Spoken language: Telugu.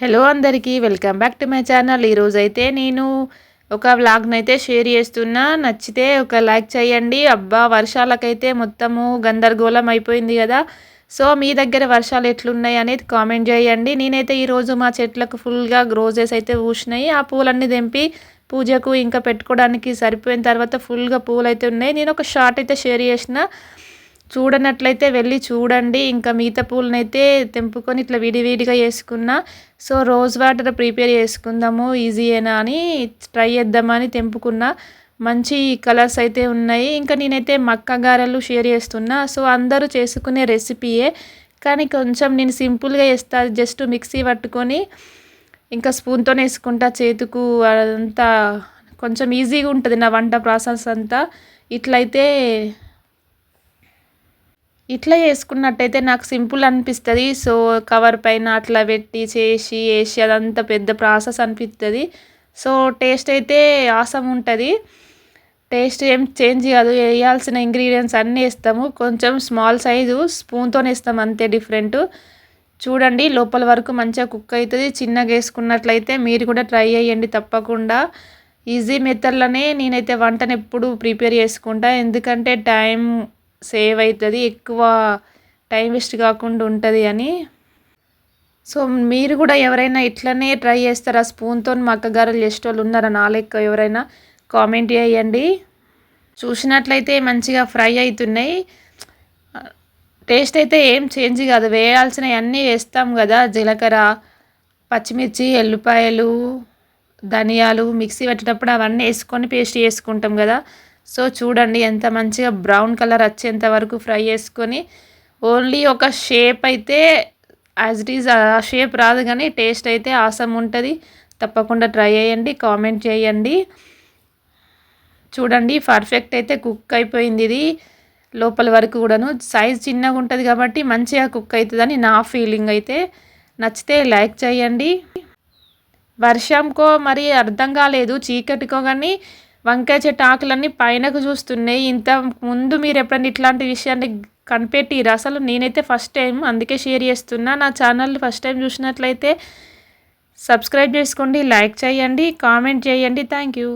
హలో అందరికీ welcome back to my channel ఈరోజు అయితే నేను ఒక వ్లాగ్ని అయితే షేర్ చేస్తున్నా. నచ్చితే ఒక లైక్ చేయండి. అబ్బా వర్షాలకైతే మొత్తము గందరగోళం అయిపోయింది కదా. సో మీ దగ్గర వర్షాలు ఎట్లున్నాయి అనేది కామెంట్ చేయండి. నేనైతే ఈరోజు మా చెట్లకు ఫుల్గా రోజెస్ అయితే పూసినాయి. ఆ పూలన్నీ తెంపి పూజకు ఇంకా పెట్టుకోవడానికి సరిపోయిన తర్వాత ఫుల్గా పూలు అయితే ఉన్నాయి. నేను ఒక షార్ట్ అయితే షేర్ చేసిన. చూడనట్లయితే వెళ్ళి చూడండి. ఇంకా మిగతా పూలనైతే తెంపుకొని ఇట్లా విడివిడిగా వేసుకున్న సో రోజ్ వాటర్ ప్రిపేర్ చేసుకుందాము ఈజీయేనా అని ట్రై చేద్దామని తెంపుకున్నా. మంచి కలర్స్ అయితే ఉన్నాయి. ఇంకా నేనైతే మక్క గారెలు షేర్ చేస్తున్నా. సో అందరూ చేసుకునే రెసిపీయే. కానీ కొంచెం నేను సింపుల్గా వేస్తా జస్ట్ మిక్సీ పట్టుకొని ఇంకా స్పూన్తో వేసుకుంటా. చేతుకు అదంతా కొంచెం ఈజీగా ఉంటుంది నా వంట ప్రాసెస్ అంతా. ఇట్లయితే ఇట్లా చేసుకున్నట్టయితే నాకు సింపుల్ అనిపిస్తుంది. సో కవర్ పైన అట్లా పెట్టి చేసి వేసి అదంతా పెద్ద ప్రాసెస్ అనిపిస్తుంది సో టేస్ట్ అయితే ఆసం ఉంటుంది. టేస్ట్ ఏం చేంజ్ కాదు. వేయాల్సిన ఇంగ్రీడియంట్స్ అన్నీ వేస్తాము. కొంచెం స్మాల్ సైజు స్పూన్తో వేస్తాం. అంతే డిఫరెంట్. చూడండి లోపల వరకు మంచిగా కుక్ అవుతుంది చిన్నగా వేసుకున్నట్లయితే మీరు కూడా ట్రై చేయండి తప్పకుండా. ఈజీ మెథడ్లోనే నేనైతే వంటను ఎప్పుడు ప్రిపేర్ చేసుకుంటా. ఎందుకంటే టైం సేవ్ అవుతుంది ఎక్కువ టైం వేస్ట్ కాకుండా ఉంటుంది అని. సో మీరు కూడా ఎవరైనా ఇట్లనే ట్రై చేస్తారా? స్పూన్తో మా అక్కగారులు చేసేటోళ్ళు ఉన్నారా? నా లెక్క ఎవరైనా కామెంట్ చేయండి. చూసినట్లయితే మంచిగా ఫ్రై అవుతున్నాయి టేస్ట్ అయితే ఏం చేంజ్ కాదు. వేయాల్సినవి అన్నీ వేస్తాం కదా. జీలకర్ర పచ్చిమిర్చి ఎల్లిపాయలు ధనియాలు మిక్సీ పెట్టేటప్పుడు అవన్నీ వేసుకొని పేస్ట్ చేసుకుంటాం కదా. సో చూడండి ఎంత మంచిగా బ్రౌన్ కలర్ వచ్చేంత వరకు ఫ్రై చేసుకొని ఓన్లీ ఒక షేప్ అయితే యాజ్ ఇట్ ఈజ్ ఆ షేప్ రాదు కానీ టేస్ట్ అయితే ఆసం ఉంటుంది. తప్పకుండా ట్రై చేయండి కామెంట్ చేయండి. చూడండి పర్ఫెక్ట్ అయితే కుక్ అయిపోయింది ఇది. లోపల వరకు కూడాను సైజ్ చిన్నగా ఉంటుంది కాబట్టి మంచిగా కుక్ అవుతుందని నా ఫీలింగ్ అయితే. నచ్చితే లైక్ చేయండి. వర్షంకో మరి అర్థం కాలేదు చీకటికో కానీ వంకాయ చెట్టు ఆకులన్నీ పైనకు చూస్తున్నాయి. ఇంత ముందు మీరు ఎప్పుడన్నా ఇట్లాంటి విషయాన్ని కనిపెట్టిరు? అసలు నేనైతే ఫస్ట్ టైం అందుకే షేర్ చేస్తున్నా. నా ఛానల్ ఫస్ట్ టైం చూసినట్లయితే సబ్స్క్రైబ్ చేసుకోండి లైక్ చేయండి కామెంట్ చేయండి. Thank you.